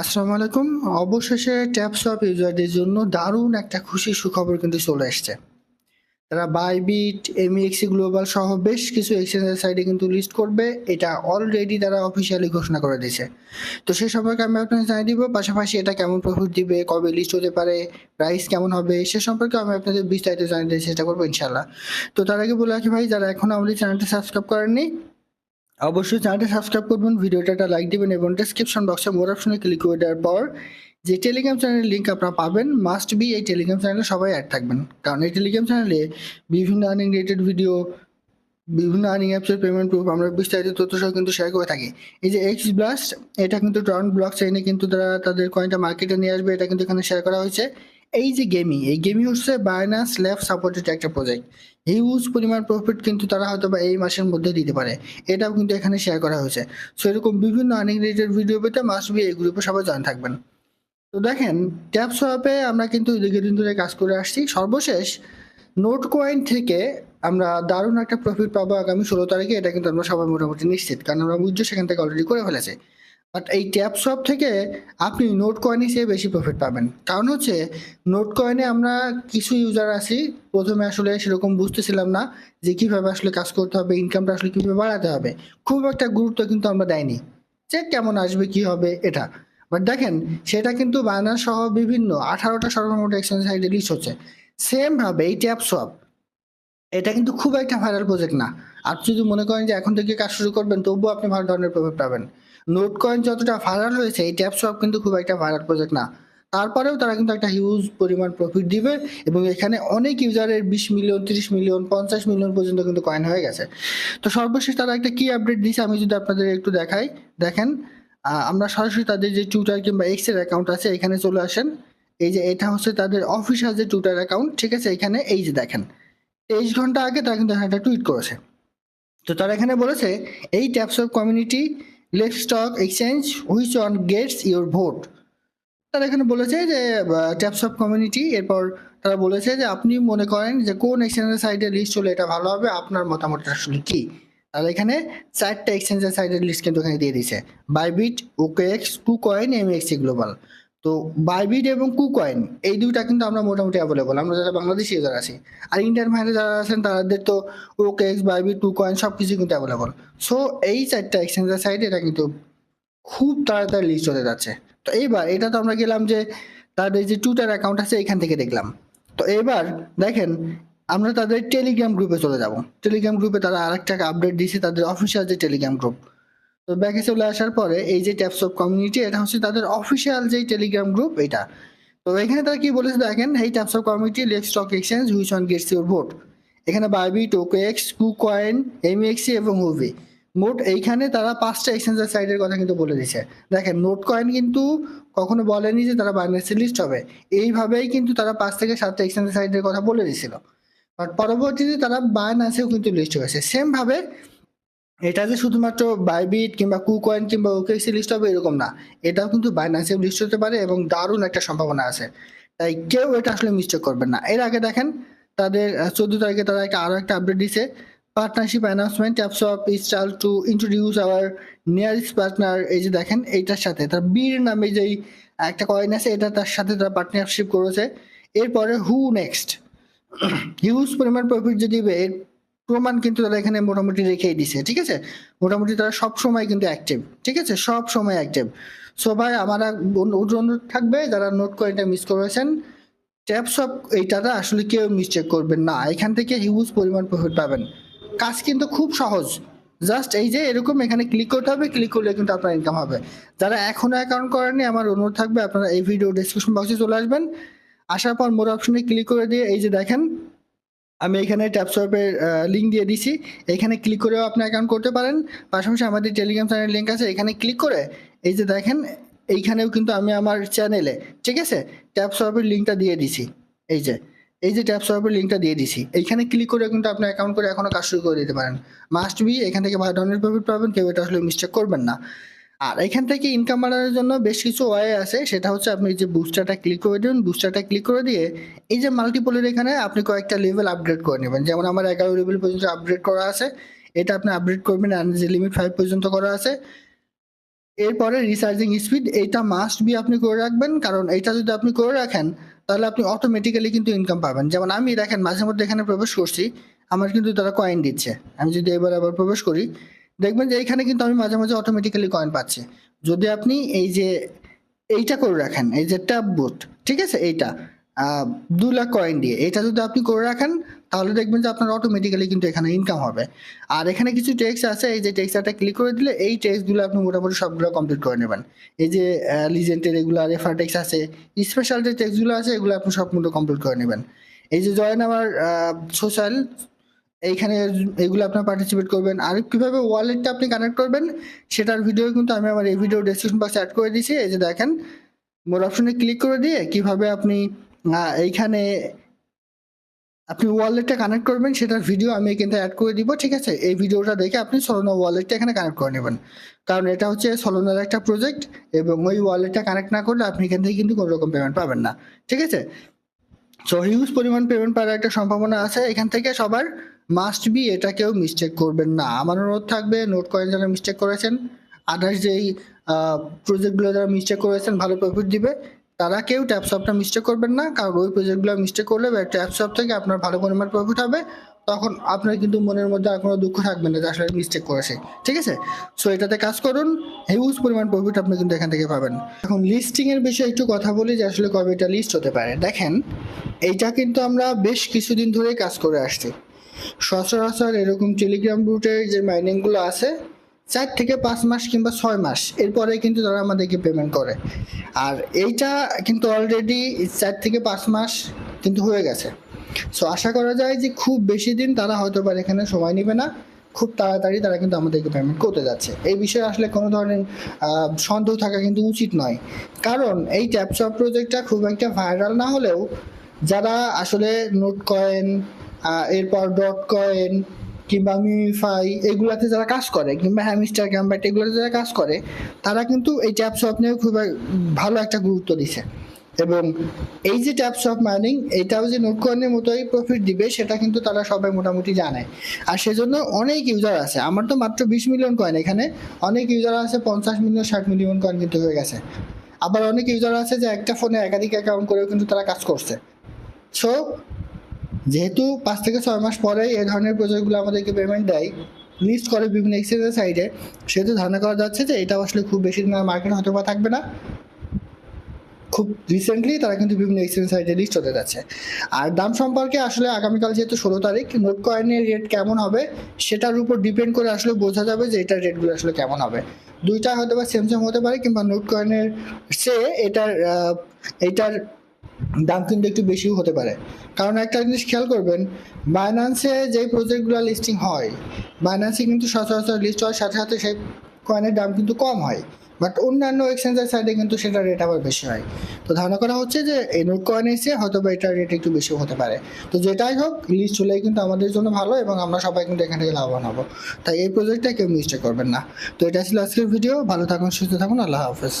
আসসালামু আলাইকুম। অবশেষে ট্যাপসপ ইউজারদের জন্য দারুণ একটা খুশি সুখবর কিন্তু চলে এসছে। তারা বাইবিট এমইএক্সি গ্লোবাল সহ বেশ কিছু এক্সচেঞ্জের সাইডে কিন্তু লিস্ট করবে। এটা অলরেডি তারা অফিসিয়ালি ঘোষণা করে দিয়েছে। তো সে সম্পর্কে আমি আপনাকে জানিয়ে দিব, পাশাপাশি এটা কেমন প্রফিট দিবে, কবে লিস্ট হতে পারে প্রাইস কেমন হবে, সে সম্পর্কে আমি আপনাদের বিস্তারিত জানিয়ে দেওয়ার চেষ্টা করব ইনশাল্লাহ তো তার আগে বলে রাখি ভাই, যারা এখন আমাদের চ্যানেলটা সাবস্ক্রাইব করেননি অবশ্যই চ্যানেলটা সাবস্ক্রাইব করবেন, ভিডিওটা একটা লাইক দিবেন এবং ডেসক্রিপশন বক্সে মোর অপশনে ক্লিক করে দেওয়ার পর যে টেলিগ্রাম চ্যানেলের লিঙ্ক আপনারা পাবেন মাস্ট বি এই টেলিগ্রাম চ্যানেলে সবাই অ্যাড থাকবেন। কারণ এই টেলিগ্রাম চ্যানেলে বিভিন্ন আর্নিং রিলেটেড ভিডিও বিভিন্ন আর্নিং অ্যাপসের পেমেন্ট প্রুফ আমরা বিস্তারিত তথ্য সহ কিন্তু শেয়ার করে থাকি। এই যে এক্স ব্লাস্ট এটা কিন্তু ট্রন ব্লক চেইনে কিন্তু তারা তাদের কয়েনটা মার্কেটে নিয়ে আসবে, এটা কিন্তু এখানে শেয়ার করা হয়েছে। এই যে গেমিং এই গেমিং হচ্ছে বায়নাস ল্যাব সাপোর্টেড একটা প্রজেক্ট হিউজ পরিমাণ প্রফিট কিন্তু তারা হয়তো বা এই মাসের মধ্যে দিতে পারে। এটাও কিন্তু এখানে শেয়ার করা হয়েছে। সো এরকম বিভিন্ন আর্নিং রিলেটেড ভিডিও পেতে মাস্ট বি এই গ্রুপে সবাই জয়েন থাকবেন। তো দেখেন ট্যাপ সোয়াপে আমরা কিন্তু দীর্ঘদিন ধরে কাজ করে আসছি। সর্বশেষ নোট কয়েন থেকে আমরা দারুণ একটা প্রফিট পাবো আগামী ষোলো তারিখে। এটা কিন্তু আমরা সবাই মোটামুটি নিশ্চিত, কারণ আমরা বুঝছ সেখান থেকে অলরেডি করে ফেলেছি। বাট এই ট্যাপ শপ থেকে আপনি নোট কয়েন হিসেবে বেশি প্রফিট পাবেন। কারণ হচ্ছে নোট কয়েনে আমরা কিছু ইউজার আছি প্রথমে আসলে সেরকম বুঝতেছিলাম না যে কীভাবে আসলে কাজ করতে হবে ইনকামটা আসলে কীভাবে বাড়াতে হবে। খুব একটা গুরুত্ব কিন্তু আমরা দেয়নি। যে কেমন আসবে, কি হবে, এটা। বাট দেখেন, সেটা কিন্তু বায়নার সহ বিভিন্ন আঠারোটা সর্বমোট এক্সচেঞ্জ সাইডে লিস্ট হচ্ছে। সেমভাবে এই ট্যাপ শপ এটা কিন্তু খুব একটা ভাইরাল প্রজেক্ট না। আপনি যদি মনে করেন যে এখন থেকে কাজ শুরু করবেন, তবুও আপনি ভালো ধরনের প্রফিট পাবেন। নোট কয়েন যতটা ভাইরাল হয়েছে, এই ট্যাপ শপ কিন্তু খুব একটা ভাইরাল প্রজেক্ট না। তারপরেও তারা কিন্তু একটা হিউজ পরিমাণ প্রফিট দিবে এবং এখানে অনেক ইউজারের বিশ মিলিয়ন তিরিশ মিলিয়ন পঞ্চাশ মিলিয়ন পর্যন্ত কিন্তু কয়েন হয়ে গেছে। তো সর্বশেষ তারা একটা কি আপডেট দিয়েছে, আমি যদি আপনাদের একটু দেখাই, দেখেন আমরা সরাসরি তাদের যে টুইটার কিংবা এক্সের অ্যাকাউন্ট আছে, এখানে চলে আসেন। এই যে এটা হচ্ছে তাদের অফিসিয়াল যে টুইটার অ্যাকাউন্ট ঠিক আছে? এখানে এই যে দেখেন, তেইশ ঘণ্টা আগে তারা কিন্তু একটা টুইট করেছে। তো তারা এখানে বলেছে, এই taps of community let stock exchange which on gets your vote তারা এখানে বলেছে যে ট্যাপস অফ কমিউনিটি এরপর তারা বলেছে যে, আপনি মনে করেন যে, কোন এক্সচেঞ্জের সাইডে লিস্ট হলে এটা ভালো হবে, আপনার মতামত আসলে কী? তাহলে এখানে চারটা এক্সচেঞ্জের সাইডের লিস্ট কিন্তু এখানে দিয়ে দিয়েছে। Bybit OKX two coin MEXC global তো বাইবিট এবং কুকয়েন এই দুইটা কিন্তু আমরা মোটামুটি অ্যাভেলেবল আমরা যারা বাংলাদেশি ইউজার আছি, আর ইন্ডিয়ান ভাইরে যারা আছেন, তাদের তো ওকেএক্স বাইবিট টু কয়েন সব কিছু কিন্তু অ্যাভেলেবল সো এই চারটা এক্সচেঞ্জের সাইডে এটা কিন্তু খুব তাড়াতাড়ি লিস্ট হতে যাচ্ছে। তো এইবার, এটা তো আমরা গেলাম যে তাদের যে টুইটার অ্যাকাউন্ট আছে, এখান থেকে দেখলাম। তো এবার দেখেন, আমরা তাদের টেলিগ্রাম গ্রুপে চলে যাব। টেলিগ্রাম গ্রুপে তারা আরেকটা আপডেট দিয়েছে, তাদের অফিসিয়াল যে টেলিগ্রাম গ্রুপ তো ব্যাকে চলে আসার পরে এই যে ট্যাপস অফ কমিউনিটি এটা হচ্ছে তাদের অফিসিয়াল যে টেলিগ্রাম গ্রুপ এটা। তো এখানে তারা কি বলেছে দেখেন, এই taps of community lake stock exchange which on gets your vote এখানে বাইবি টোকেক্স কু কয়েন এমএক্সি এবং হুভি মোট এইখানে তারা পাঁচটা এক্সচেঞ্জের সাইডের কথা কিন্তু বলে দিছে দেখেন নোট কয়েন কিন্তু কখনো বলেনি যে তারা বাইন্যান্সে লিস্ট হবে। এইভাবেই কিন্তু তারা পাঁচ থেকে সাতটা এক্সচেঞ্জের সাইডের কথা বলে দিছিল বাট পরবর্তীতে তারা বাইন্যান্সেও কিন্তু লিস্ট হয়েছে। সেম ভাবে এটা যে শুধুমাত্র বাইবিট কিংবা কু কয়েন কিংবা ওকেসি লিস্ট হবে এরকম না। এটাও কিন্তু বাইন্যান্সেও লিস্ট হতে পারে এবং দারুণ একটা সম্ভাবনা আছে। তাই কেউ এটা আসলে মিস্টেক করবেন না। এর আগে দেখেন, তাদের চোদ্দ তারিখে তারা একটা আরও একটা আপডেট দিছে। Partnership announcement taps of is thrilled to introduce our nearest partner এই যে দেখেন, এইটার সাথে, তার বীর নামে যেই একটা কয়েন আছে, এটা তার সাথে তারা পার্টনারশিপ করেছে। এরপরে হু নেক্সট হিউজ পরিমাণ প্রফিট যদি প্রমাণ কিন্তু তারা এখানে মোটামুটি রেখেই দিছে, ঠিক আছে? মোটামুটি তারা সব সময় কিন্তু অ্যাক্টিভ ঠিক আছে? সব সময় অ্যাক্টিভ সো ভাই, আমার অনুরোধ থাকবে, যারা নোট কয়েনটা মিস করেছেন ট্যাপস অফ এইটাতে আসলে কেউ মিস্টেক করবেন না। এখান থেকে হিউজ পরিমাণ প্রফিট পাবেন। কাজ কিন্তু খুব সহজ। জাস্ট এই যে এরকম এখানে ক্লিক করতে হবে ক্লিক করলে কিন্তু আপনার ইনকাম হবে। যারা এখনও অ্যাকাউন্ট করেননি, আমার অনুরোধ থাকবে, আপনারা এই ভিডিও ডিসক্রিপশন বক্সে চলে আসবেন। আসার পর মোর অপশনে ক্লিক করে দিয়ে এই যে দেখেন আমি এখানে ট্যাপসপের লিঙ্ক দিয়ে দিছি। এখানে ক্লিক করেও আপনি অ্যাকাউন্ট করতে পারেন। পাশাপাশি আমাদের টেলিগ্রাম চ্যানেল লিঙ্ক আছে, এখানে ক্লিক করে এই যে দেখেন, এইখানেও কিন্তু আমি আমার চ্যানেলে ঠিক আছে? ট্যাপসপের লিঙ্কটা দিয়ে দিছি। এই যে এই যে ট্যাপসপের লিঙ্কটা দিয়ে দিছি। এইখানে ক্লিক করে কিন্তু আপনি অ্যাকাউন্ট করে এখনও কাজ শুরু করে দিতে পারেন। মাস্ট বি এখান থেকে ভালো ধরনের প্রফিট পাবেন, কেউ এটা আসলে মিস্টেক করবেন না। আর এখান থেকে ইনকাম বাড়ানোর জন্য বেশ কিছু ওয়ে আছে। সেটা হচ্ছে আপনি যে বুস্টারটা ক্লিক করে দেবেন বুস্টারটা ক্লিক করে দিয়ে এই যে মাল্টিপলের এখানে আপনি কয়েকটা লেভেল আপগ্রেড করে নেবেন। যেমন আমার এগারো লেভেল পর্যন্ত আপগ্রেড করা আছে। এটা আপনি আপগ্রেড করবেন আর যে লিমিট ফাইভ পর্যন্ত করা আছে। এরপরে রিচার্জিং স্পিড এইটা মাস্ট বি আপনি করে রাখবেন। কারণ এইটা যদি আপনি করে রাখেন, তাহলে আপনি অটোমেটিক্যালি কিন্তু ইনকাম পাবেন। যেমন আমি দেখেন মাঝে মধ্যে এখানে প্রবেশ করছি, আমার কিন্তু তারা কয়েন দিচ্ছে। আমি যদি এবার আবার প্রবেশ করি দেখবেন যে এইখানে কিন্তু আমি মাঝে মাঝে অটোমেটিক্যালি কয়েন পাচ্ছি। যদি আপনি এই যে এইটা করে রাখেন, এই যে ট্যাব বুট ঠিক আছে? এইটা দু লাখ কয়েন দিয়ে। এটা যদি আপনি করে রাখেন, তাহলে দেখবেন যে আপনার অটোমেটিক্যালি কিন্তু এখানে ইনকাম হবে। আর এখানে কিছু টেক্স আছে, এই যে টেক্সটটা ক্লিক করে দিলে এই টেক্সগুলো আপনি মোটামুটি সবগুলো কমপ্লিট করে নেবেন। এই যে লিজেন্টের এগুলো রেফার টেক্স আছে স্পেশাল যে টেক্সগুলো আছে, এগুলো আপনি সব মতো কমপ্লিট করে নেবেন। এই যে জয়েন আমার সোশ্যাল এইখানে এগুলো আপনার পার্টিসিপেট করবেন। আর কীভাবে ওয়ালেটটা আপনি কানেক্ট করবেন, সেটার ভিডিও কিন্তু আমি আমার এই ভিডিও ডেসক্রিপশন বক্সে অ্যাড করে দিয়েছি। এই যে দেখেন মোর অপশনে ক্লিক করে দিয়ে কীভাবে আপনি এইখানে আপনি ওয়ালেটটা কানেক্ট করবেন, সেটার ভিডিও আমি কিন্তু অ্যাড করে দিব, ঠিক আছে? এই ভিডিওটা দেখে আপনি সলোনা ওয়ালেটটা এখানে কানেক্ট করে নেবেন। কারণ এটা হচ্ছে সলোনার একটা প্রজেক্ট এবং ওই ওয়ালেটটা কানেক্ট না করলে আপনি এখান থেকে কিন্তু কোনো রকম পেমেন্ট পাবেন না, ঠিক আছে? সো হিউজ পরিমাণ পেমেন্ট পাওয়ার একটা সম্ভাবনা আছে। এখান থেকে সবার মাস্ট বি এটা কেউ মিস্টেক করবেন না। আমার অনুরোধ থাকবে নোট কয়েন যারা মিস্টেক করেছেন। আদার্স যেই প্রজেক্টগুলো যারা মিস্টেক করেছেন, ভালো প্রফিট দিবে, তারা কেউ ট্যাপসপটা মিস্টেক করবেন না। কারণ ওই প্রজেক্টগুলো মিস্টেক করলে ট্যাপসপ থেকে আপনার ভালো পরিমাণ প্রফিট হবে। তখন আপনার কিন্তু মনের মধ্যে আর কোনো দুঃখ থাকবে না যে আসলে মিস্টেক করেছে। ঠিক আছে? সো এটাতে কাজ করুন। হিউজ পরিমাণ প্রফিট আপনি কিন্তু এখান থেকে পাবেন। এখন লিস্টিংয়ের বিষয়ে একটু কথা বলি যে আসলে কবে এটা লিস্ট হতে পারে। দেখেন, এইটা কিন্তু আমরা বেশ কিছুদিন ধরেই কাজ করে আসছি। সচরাচর এরকম টেলিগ্রাম রুটের যে মাইনিংগুলো আছে, চার থেকে পাঁচ মাস কিংবা ছয় মাস, এরপরে কিন্তু তারা আমাদেরকে পেমেন্ট করে। আর এইটা কিন্তু অলরেডি চার থেকে পাঁচ মাস কিন্তু হয়ে গেছে। সো আশা করা যায় যে খুব বেশি দিন তারা হয়তো বা এখানে সময় নেবে না, খুব তাড়াতাড়ি তারা কিন্তু আমাদেরকে পেমেন্ট করতে যাচ্ছে। এই বিষয়ে আসলে কোনো ধরনের সন্দেহ থাকা কিন্তু উচিত নয়। কারণ এই ট্যাপসপ প্রজেক্টটা খুব একটা ভাইরাল না হলেও, যারা আসলে নোট কয়েন এরপর ডট কয়েন কিংবা মিমিফাই এগুলাতে যারা কাজ করে, কিংবা হ্যামিস্টার গ্যাম্বাইট এগুলোতে যারা কাজ করে, তারা কিন্তু এই ট্যাপ শপ নিয়ে খুব ভালো একটা গুরুত্ব দিছে। এবং এই যে ট্যাপস অফ মাইনিং এটাও যে নোট কয়েনের মতোই প্রফিট দিবে, সেটা কিন্তু তারা সবাই মোটামুটি জানে। আর সেজন্য অনেক ইউজার আছে। আমার তো মাত্র বিশ মিলিয়ন কয়েন এখানে। অনেক ইউজার আছে, পঞ্চাশ মিলিয়ন ষাট মিলিয়ন কয়েন কিন্তু হয়ে গেছে। আবার অনেক ইউজার আছে যে একটা ফোনে একাধিক অ্যাকাউন্ট করেও কিন্তু তারা কাজ করছে। সো যেহেতু পাঁচ থেকে ছয় মাস পরে এই ধরনের প্রজেক্টগুলো আমাদেরকে পেমেন্ট দেয় লিস্ট করে বিভিন্ন এক্সচেঞ্জের সাইডে সেহেতু ধারণা করা যাচ্ছে যে এটা আসলে খুব বেশি দিন মার্কেট হয়তো বা থাকবে না। খুব রিসেন্টলি তারা কিন্তু বিভিন্ন এক্সচেঞ্জ সাইটে লিস্ট হতে যাচ্ছে আর দাম সম্পর্কে আসলে আগামীকাল যেহেতু ষোলো তারিখ নোট কয়েনের রেট কেমন হবে সেটার উপর ডিপেন্ড করে আসলে বোঝা যাবে যে এটার রেটগুলো আসলে কেমন হবে। দুইটা হয়তো বা সেম হতে পারে কিংবা নোট কয়েনের সে এটার আহ, এইটার দাম কিন্তু একটু বেশিও হতে পারে। কারণ একটা জিনিস খেয়াল করবেন বাইন্যান্সে যেই প্রজেক্টগুলো লিস্টিং হয় বাইন্যান্সে কিন্তু সচরাচর লিস্ট হওয়ার সাথে সাথে সেই কয়েনের দাম কিন্তু কম হয়। বাট অন্যান্য এক্সচেঞ্জের সাইডে কিন্তু সেটার রেট আবার বেশি হয়। তো ধারণা করা হচ্ছে যে এই কয়েন এসে হয়তো বা এটার রেট একটু বেশি হতে পারে। তো যেটাই হোক লিস্ট হলেই কিন্তু আমাদের জন্য ভালো এবং আমরা সবাই কিন্তু এখান থেকে লাভবান হব। তাই এই প্রজেক্টটা কেউ মিস্টেক করবেন না। তো এটা ছিল আজকের ভিডিও ভালো থাকুন, সুস্থ থাকুন। আল্লাহ হাফেজ।